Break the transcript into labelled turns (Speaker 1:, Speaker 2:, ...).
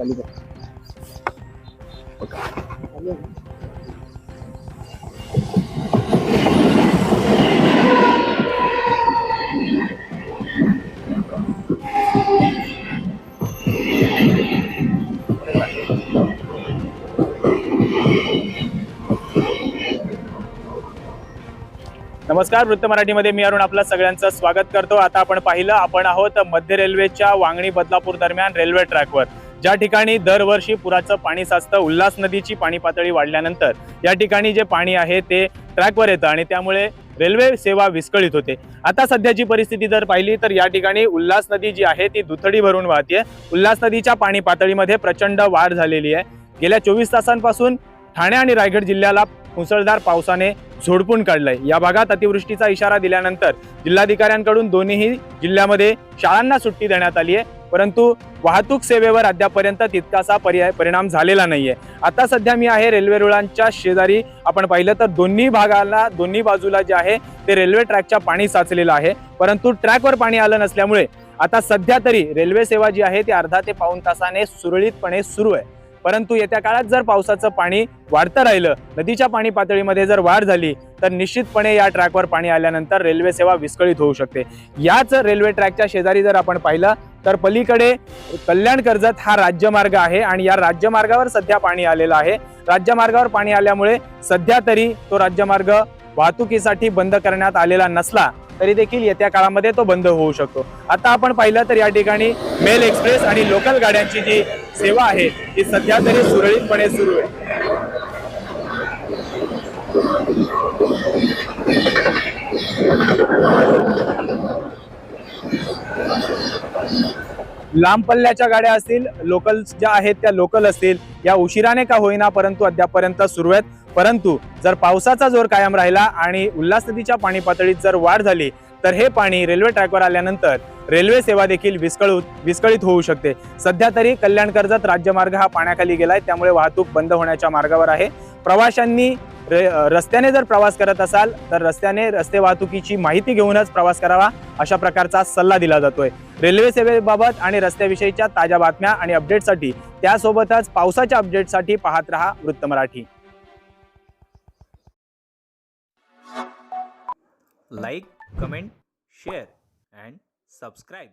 Speaker 1: नमस्कार वृत्त मराठीमध्ये मी अरुण आपलं सगळ्यांचं स्वागत करतो. आता आपण पाहिलं आपण आहोत मध्य रेल्वेच्या वांगणी बदलापूर दरम्यान रेल्वे ट्रॅकवर. ज्या ठिकाणी दरवर्षी पुराचं पाणी साचतं उल्हास नदीची पाणी पातळी वाढल्यानंतर या ठिकाणी जे पाणी आहे ते ट्रॅकवर येतं आणि त्यामुळे रेल्वे सेवा विस्कळीत होते. आता सध्याची परिस्थिती जर पाहिली तर या ठिकाणी उल्हास नदी जी आहे ती दुथडी भरून वाहते. उल्हास नदीच्या पाणी पातळीमध्ये प्रचंड वाढ झालेली आहे. गेल्या चोवीस तासांपासून ठाणे आणि रायगड जिल्ह्याला मुसळधार पावसाने झोडपून काढलंय. या भागात अतिवृष्टीचा इशारा दिल्यानंतर जिल्हाधिकाऱ्यांकडून दोन्ही जिल्ह्यामध्ये शाळांना सुट्टी देण्यात आली आहे. परंतु वाहतूक सेवेवर अद्यापर्यंत तितकासा पर्याय परिणाम झालेला नाहीये. आता सध्या मी आहे रेल्वे रुळांच्या शेजारी. आपण पाहिलं तर दोन्ही भागाला दोन्ही बाजूला जे आहे ते रेल्वे ट्रॅकच्या पाणी साचलेलं आहे. परंतु ट्रॅकवर पाणी आलं नसल्यामुळे आता सध्या तरी रेल्वे सेवा जी आहे ती अर्धा ते पाऊण तासाने सुरळीतपणे सुरू आहे. परंतु येत्या काळात जर पावसाचं पाणी वाढतं राहिलं नदीच्या पाणी पातळीमध्ये जर वाढ झाली तर निश्चितपणे या ट्रॅकवर पाणी आल्यानंतर रेल्वे सेवा विस्कळीत होऊ शकते. याच रेल्वे ट्रॅकच्या शेजारी जर आपण पाहिलं तर पलीकडे कल्याण कर्जत हा राज्यमार्ग आहे आणि या राज्यमार्गावर सध्या पाणी आलेलं आहे. राज्यमार्गावर पाणी आल्यामुळे सध्या तरी तो राज्यमार्ग वाहतुकीसाठी बंद करण्यात आलेला नसला तरी देखील येत्या काळामध्ये तो बंद होऊ शकतो. आता आपण पाहिलं तर या ठिकाणी मेल एक्सप्रेस आणि लोकल गाड्यांची जी सेवा आहे ती सध्या तरी सुरळीतपणे सुरू आहे. लांब पल्ल्याच्या गाड्या असतील लोकल ज्या आहेत त्या लोकल असतील या उशिराने का होईना परंतु अद्यापर्यंत सुरू आहेत. परंतु जर पावसाचा जोर कायम राहिला आणि उल्हास नदीच्या पाणी पातळीत जर वाढ झाली तर हे पाणी रेल्वे ट्रॅकवर आल्यानंतर रेल्वे सेवा देखील विस्कळू विस्कळीत होऊ शकते. सध्या तरी कल्याण कर्जत राज्यमार्ग हा पाण्याखाली गेलाय त्यामुळे वाहतूक बंद होण्याच्या मार्गावर आहे. प्रवाशांनी रे- रस्त्याने जर प्रवास करत असाल तर रस्त्याने रस्ते वाहतुकीची माहिती घेऊनच प्रवास करावा अशा प्रकारचा सल्ला दिला जातोय. रेल्वे सेवेबाबत आणि रस्त्याविषयीच्या ताज्या बातम्या आणि अपडेटसाठी त्यासोबतच पावसाच्या अपडेटसाठी पाहत रहा Vritta Marathi.
Speaker 2: Like comment share and subscribe.